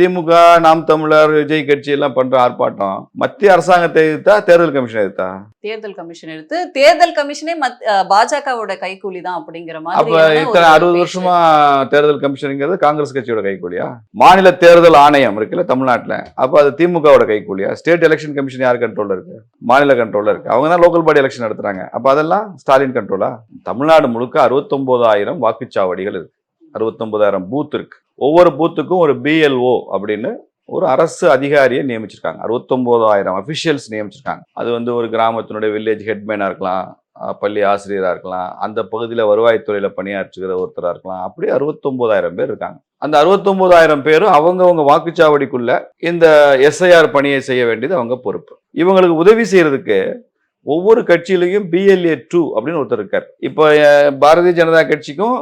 திமுக நாம் தமிழர் விஜய் கட்சி எல்லாம் பண்ற ஆர்ப்பாட்டம். மத்திய அரசாங்கத்தை எதிர்த்தா தேர்தல் கமிஷன் எதிர்த்தா? தேர்தல் கமிஷன் எடுத்து தேர்தல் கமிஷனே பாஜகவோட கைக்கூலி தான் அப்படிங்கிற அப்ப மாதிரி இத்தனை அறுபது வருஷமா தேர்தல் கமிஷனுங்கிறது காங்கிரஸ் கட்சியோட கைக்கூலியா மாநில தேர்தல் ஆணையம் இருக்குல்ல தமிழ்நாட்டுல. அப்ப அது திமுகவோட கைக்கூலியா ஸ்டேட் எலெக்ஷன் கமிஷன் யார் கண்ட்ரோல்ல இருக்கு? மாநில கண்ட்ரோல்ல இருக்கு. அவங்க தான் லோக்கல் பாடி எலெக்ஷன் நடத்துறாங்க. அப்ப அதெல்லாம் ஸ்டாலின் கண்ட்ரோலா தமிழ்நாடு முழுக்க அறுபத்தொன்பதாயிரம் வாக்குச்சாவடிகள் இருக்கு. அறுபத்தொன்பதாயிரம் பூத் இருக்கு. ஒவ்வொரு பூத்துக்கும் ஒரு பிஎல்ஓ அப்படின்னு ஒரு அரசு அதிகாரியை நியமிச்சிருக்காங்க. அறுபத்தொம்போதாயிரம் அஃபிஷியல்ஸ் நியமிச்சிருக்காங்க. அது வந்து ஒரு கிராமத்தினுடைய வில்லேஜ் ஹெட்மேனாக இருக்கலாம் பள்ளி ஆசிரியராக இருக்கலாம் அந்த பகுதியில் வருவாய்த்துறையில் பணியாற்றுகிற ஒருத்தராக இருக்கலாம். அப்படி அறுபத்தொம்போதாயிரம் பேர் இருக்காங்க. அந்த அறுபத்தொம்போதாயிரம் பேரும் அவங்கவுங்க வாக்குச்சாவடிக்குள்ள இந்த எஸ்ஐஆர் பணியை செய்ய வேண்டியது அவங்க பொறுப்பு. இவங்களுக்கு உதவி செய்யறதுக்கு ஒவ்வொரு கட்சியிலையும் பிஎல்ஏ டூ அப்படின்னு ஒருத்தர் இருக்கார். இப்போ பாரதிய ஜனதா கட்சிக்கும்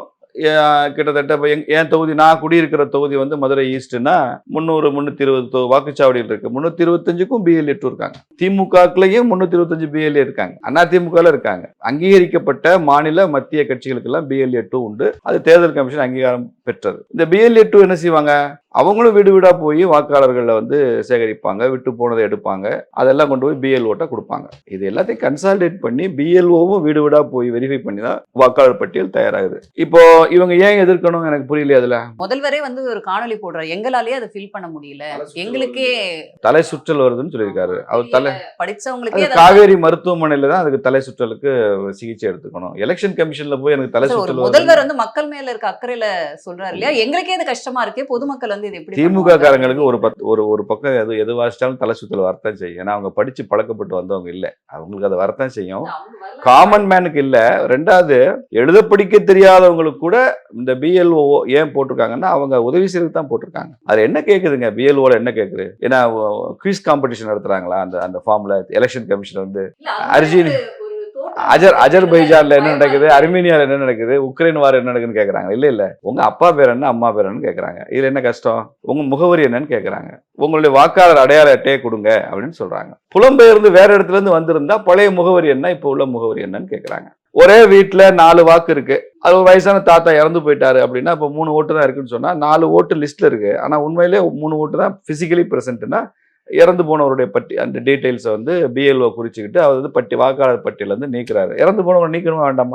கிட்டத்தட்ட இப்போ எங் என் தொகுதி நான் குடியிருக்கிற தொகுதி வந்து மதுரை ஈஸ்ட்னா முந்நூறு முந்நூற்றி இருபது வாக்குச்சாவடியில் இருக்குது முந்நூற்றி இருபத்தஞ்சுக்கும் பிஎல்ஏ டூ இருக்காங்க. திமுகக்குள்ளேயும் முந்நூற்றி இருபத்தஞ்சு பிஎல்ஏ இருக்காங்க. அண்ணா திமுகவில் இருக்காங்க. அங்கீகரிக்கப்பட்ட மாநில மத்திய கட்சிகளுக்கெல்லாம் பிஎல்ஏ டூ உண்டு. அது தேர்தல் கமிஷன் அங்கீகாரம் பெற்றது. இந்த பிஎல்ஏ டூ என்ன செய்வாங்க? அவங்களும் வீடு வீடா போய் வாக்காளர்களை வந்து சேகரிப்பாங்க விட்டு போனதை எடுப்பாங்க. அதெல்லாம் கொண்டு போய் பிஎல்ஓட்ட கொடுப்பாங்க. இது எல்லாத்தையும் கன்சாலிடேட் பண்ணி பிஎல்ஓவும் வீடு வீடா போய் வெரிஃபை பண்ணி தான் வாக்காளர் பட்டியல் தயாராகுது. இப்போ இவங்க ஏன் எதிர்க்கணும் எனக்கு புரியலையே அதுல? முதல்வரே வந்து ஒரு காணொளி போடுறாரு. எங்களாலேயே அதை ஃபில் பண்ண முடியல. எங்களுக்கே தலை சுற்றல் வருதுன்னு சொல்லியிருக்காரு. அவர் தலை படிச்சவங்களுக்கே காவேரி மருத்துவமனையில தான் அதுக்கு தலை சுற்றலுக்கு சிகிச்சை எடுத்துக்கணும். எலெக்ஷன் கமிஷன்ல போய் எனக்கு தலை சுற்றல் முதல்வர் வந்து மக்கள் மேல இருக்க அக்கறையில சொல்றாரு இல்லையா? எங்களுக்கே இது கஷ்டமா இருக்கே பொதுமக்கள் வந்து இது எப்படி திமுக? காரங்களுக்கு ஒரு பத்து ஒரு ஒரு பக்கம் எது எது வாசிச்சாலும் தலை சுத்தல் வரத்தான் செய்யும். ஏன்னா அவங்க படிச்சு பழக்கப்பட்டு வந்தவங்க இல்ல. அவங்களுக்கு அது வரத்தான் செய்யும். காமன் மேனுக்கு இல்ல. ரெண்டாவது எழுத படிக்க தெரியாதவங்களுக்கு கூட இந்த பிஎல்ஓ ஏன் போட்டிருக்காங்கன்னா அவங்க உதவி செய்யறதுக்கு தான் போட்டிருக்காங்க. அது என்ன கேக்குதுங்க? பிஎல்ஓல என்ன கேக்குது? ஏன்னா குவிஸ் காம்படிஷன் நடத்துறாங்களா? அந்த அந்த ஃபார்ம்ல எலெக்ஷன் கமிஷன் வந்து அர்ஜுன் அஜர் அஜர்பைஜான்ல என்ன நடக்குது? இருக்கு. அர்மீனியால என்ன நடக்குது? உக்ரைன் வார் என்ன நடக்குதுன்னு கேக்குறாங்க. இல்ல இல்ல. உங்க அப்பா பேர் என்ன அம்மா பேர் என்னன்னு கேக்குறாங்க. இதுல என்ன கஷ்டம்? உங்க முகவரி என்னன்னு கேக்குறாங்க. உங்களுடைய வாக்காளர் அடையாள அட்டையை கொடுங்க அப்படின்னு சொல்றாங்க. புலம்பெயர்ந்து வேற இடத்துல இருந்து வந்திருந்தா பழைய முகவரி என்ன இப்ப உள்ள முகவரி என்னன்னு கேக்குறாங்க. ஒரே வீட்டில் நாலு வாக்கு இருக்கு. அது ஒரு வயசான தாத்தா இறந்து போயிட்டாரு அப்படின்னா இப்போ மூணு ஓட்டு தான் இருக்குன்னு சொன்னா நாலு ஓட்டு லிஸ்ட்ல இருக்கு. ஆனா உண்மையிலே மூணு ஓட்டு தான் பிசிக்கலி பிரசன்ட்னா இறந்து போனவருடைய பட்டி அந்த டீட்டெயில்ஸை வந்து பிஎல்ஓ குறிச்சுக்கிட்டு அவர் வந்து பட்டி வாக்காளர் பட்டியலேருந்து நீக்கிறாரு. இறந்து போனவர் நீக்கணுமா வேண்டாமா?